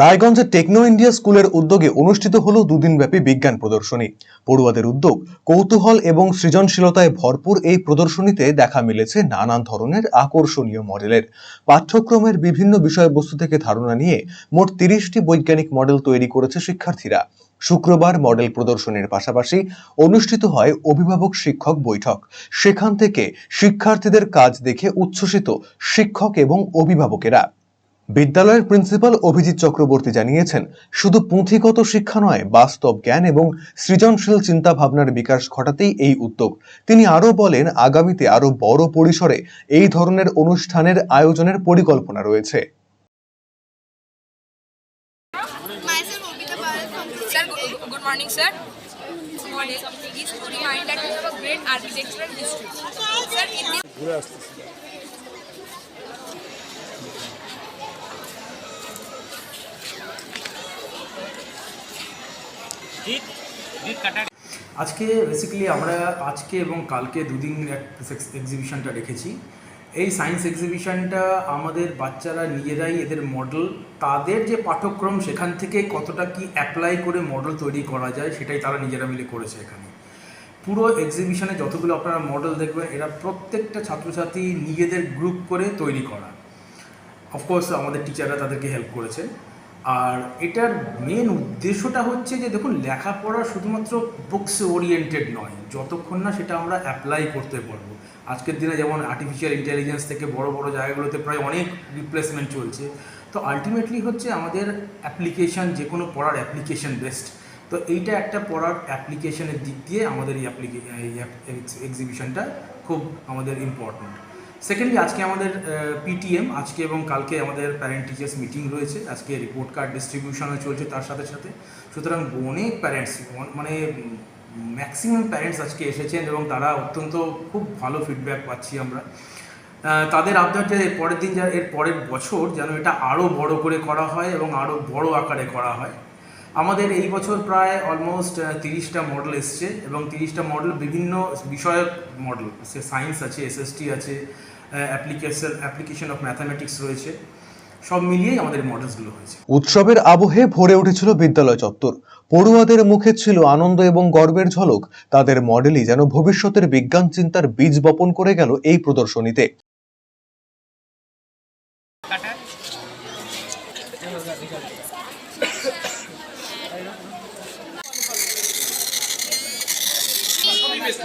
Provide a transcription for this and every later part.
রায়গঞ্জের techno India স্কুলের উদ্যোগে অনুষ্ঠিত হলো দুদিনব্যাপী বিজ্ঞান প্রদর্শনী। পড়ুয়াদের উদ্যোগ, কৌতূহল এবং সৃজনশীলতায় ভরপুর এই প্রদর্শনীতে দেখা মিলেছে নানান ধরনের আকর্ষণীয় মডেলের। পাঠ্যক্রমের বিভিন্ন বিষয়বস্তু থেকে ধারণা নিয়ে মোট তিরিশটি বৈজ্ঞানিক মডেল তৈরি করেছে শিক্ষার্থীরা। শুক্রবার মডেল প্রদর্শনীর পাশাপাশি অনুষ্ঠিত হয় অভিভাবক শিক্ষক বৈঠক। সেখান থেকে শিক্ষার্থীদের কাজ দেখে উচ্ছ্বসিত শিক্ষক এবং অভিভাবকেরা। বিদ্যালয়ের প্রিন্সিপাল অভিজিৎ চক্রবর্তী জানিয়েছেন শুধু পুঁথিগত শিক্ষা নয় বাস্তব জ্ঞান এবং সৃজনশীল চিন্তা ভাবনার বিকাশ ঘটাতেই এই উদ্যোগ। তিনি আরও বলেন আগামীতে আরও বড় পরিসরে এই ধরনের অনুষ্ঠানের আয়োজনের পরিকল্পনা রয়েছে। Myself, Bobita Pal from Sir, good good morning, sir. Model is to remind that we have a great architectural history. Sir, আজকে বেসিক্যালি আমরা আজকে এবং কালকে দুদিন এক্সিবিশনটা রেখেছি এই সায়েন্স এক্সিবিশনটা আমাদের বাচ্চারা নিজেরাই এদের মডেল তাদের যে পাঠ্যক্রম সেখান থেকে কতটা কি অ্যাপ্লাই করে মডেল তৈরি করা যায় সেটাই তারা নিজেরা মিলে করেছে এখানে। পুরো এক্সিবিশনে যতগুলো আপনারা মডেল দেখবেন, এরা প্রত্যেকটা ছাত্রছাত্রী নিজেদের গ্রুপ করে তৈরি করা। অফকোর্স আমাদের টিচাররা তাদেরকে হেল্প করেছে। আর এটার মেন উদ্দেশ্যটা হচ্ছে যে দেখুন, লেখাপড়া শুধুমাত্র বুকস ওরিয়েন্টেড নয়, যতক্ষণ না সেটা আমরা অ্যাপ্লাই করতে পারব। আজকের দিনে যেমন আর্টিফিশিয়াল ইন্টেলিজেন্স থেকে বড় বড় জায়গাগুলোতে প্রায় অনেক রিপ্লেসমেন্ট চলছে। তো আলটিমেটলি হচ্ছে আমাদের অ্যাপ্লিকেশন যে কোনো পড়ার অ্যাপ্লিকেশন বেস্ট তো এইটা একটা পড়ার অ্যাপ্লিকেশনের দিক দিয়ে আমাদের এই অ্যাপ্লিকে এক্সিবিশনটা খুব আমাদের ইম্পর্ট্যান্ট সেকেন্ডলি আজকে আমাদের পিটিএম আজকে এবং কালকে আমাদের প্যারেন্ট টিচার্স মিটিং রয়েছে। আজকে রিপোর্ট কার্ড ডিস্ট্রিবিউশনও চলছে তার সাথে সাথে। সুতরাং অনেক প্যারেন্টস মানে ম্যাক্সিমাম প্যারেন্টস আজকে এসেছেন এবং তারা অত্যন্ত খুব ভালো ফিডব্যাক পাচ্ছি আমরা। তাদের আবদারটা এর পরের দিন, এর পরের বছর যেন এটা আরও বড় করে করা হয় এবং আরও বড় আকারে করা হয়। আমাদের এই বছর প্রায় অলমোস্ট তিরিশটা মডেল এসছে এবং তিরিশটা মডেল বিভিন্ন বিষয়ক মডেল সে সায়েন্স আছে এসএসটি আছে অ্যাপ্লিকেশন অ্যাপ্লিকেশন অফ ম্যাথামেটিক্স রয়েছে, সব মিলিয়েই আমাদের মডেলসগুলো হয়েছে। উৎসবের আবহে ভরে উঠেছিল বিদ্যালয় চত্বর। পড়ুয়াদের মুখে ছিল আনন্দ এবং গর্বের ঝলক, তাদের মডেলই যেন ভবিষ্যতের বিজ্ঞান চিন্তার বীজ বপন করে গেল এই প্রদর্শনীতে। This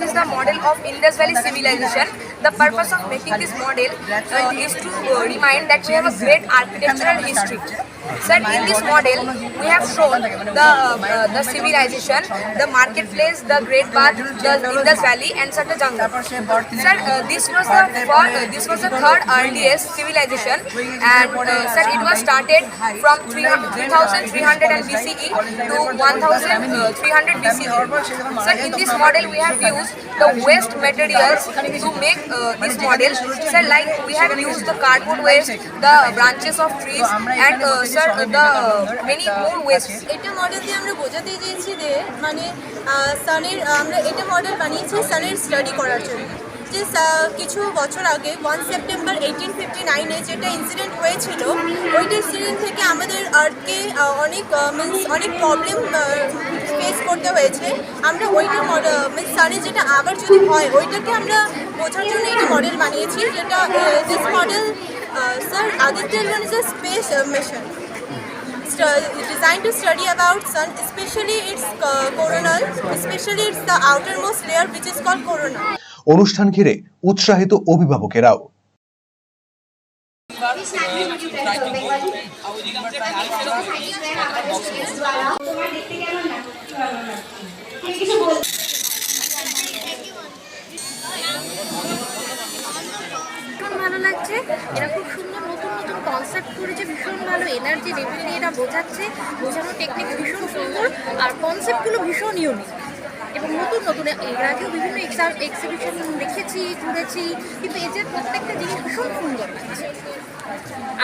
is the model of Indus Valley civilization. The purpose of making this model uh, is to uh, remind that we have a great architectural history. Sir, in this model, we have shown the uh, uh, the civilization, the marketplace, the Great Bath, the Indus Valley, and sir, the jungle. Sir, uh, this was the uh, this was the third earliest civilization, and uh, sir, it was started from 300 3300 BCE to 1300 BCE. Sir, in this model, we have used the waste materials to make uh, this model. Sir, like we have used the cardboard waste, the branches of trees, and uh, sir, the many more wastes. এটা model দিয়ে আমরা বোঝাতে চেয়েছি যে মানে সানের আমরা এটা model বানিয়েছি সানের স্টাডি করার জন্য। যে কিছু বছর আগে ওয়ান সেপ্টেম্বর এইটিন ফিফটি নাইনে যেটা ইনসিডেন্ট হয়েছিল ওইটা ইনসিডেন্ট থেকে আমাদের আর্থকে অনেক মিনস অনেক প্রবলেম ফেস করতে হয়েছে। আমরা ওইটা মডেল মিনস সানে যেটা আবার যদি হয় ওইটাকে আমরা বোঝার জন্য এটা মডেল বানিয়েছি যেটা this model sir Aditya is a space mission designed to study about sun especially its uh, coronal especially it's the outermost layer which is called corona অনুষ্ঠান ঘিরে উৎসাহিত অভিভাবকেরাও ভালো লাগছে এরা খুব সুন্দর কনসেপ্ট করেছে, ভীষণ ভালো এনার্জি নিয়ে এরা বোঝাচ্ছে, বোঝানো টেকনিক ভীষণ সুন্দর, আর কনসেপ্টগুলো ভীষণ ইউনিক এবং নতুন নতুন, এর আগেও বিভিন্ন এক্সিবিশন দেখেছি, ঘুরেছি, কিন্তু এদের প্রত্যেকটা জিনিস ভীষণ সুন্দর লাগছে।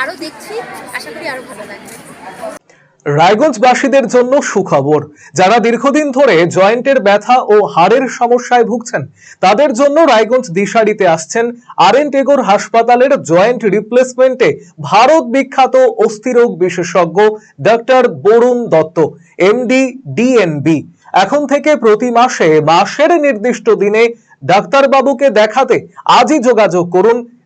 আরও দেখছি, আশা করি আরও ভালো লাগবে। রায়গঞ্জবাসীদের জন্য সুখবর। যারা দীর্ঘদিন ধরে জয়েন্টের ব্যথা ও হাড়ের সমস্যায় ভুগছেন, তাদের জন্য রায়গঞ্জ দিশারিতে আসছেন আর এন টেগোর হাসপাতালের জয়েন্ট রিপ্লেসমেন্টে ভারত বিখ্যাত অস্থিরোগ বিশেষজ্ঞ doctor Barun Dutta, MD, DNB. এখন থেকে প্রতি মাসে মাসের নির্দিষ্ট দিনে ডাক্তারবাবুকে দেখাতে আজই যোগাযোগ করুন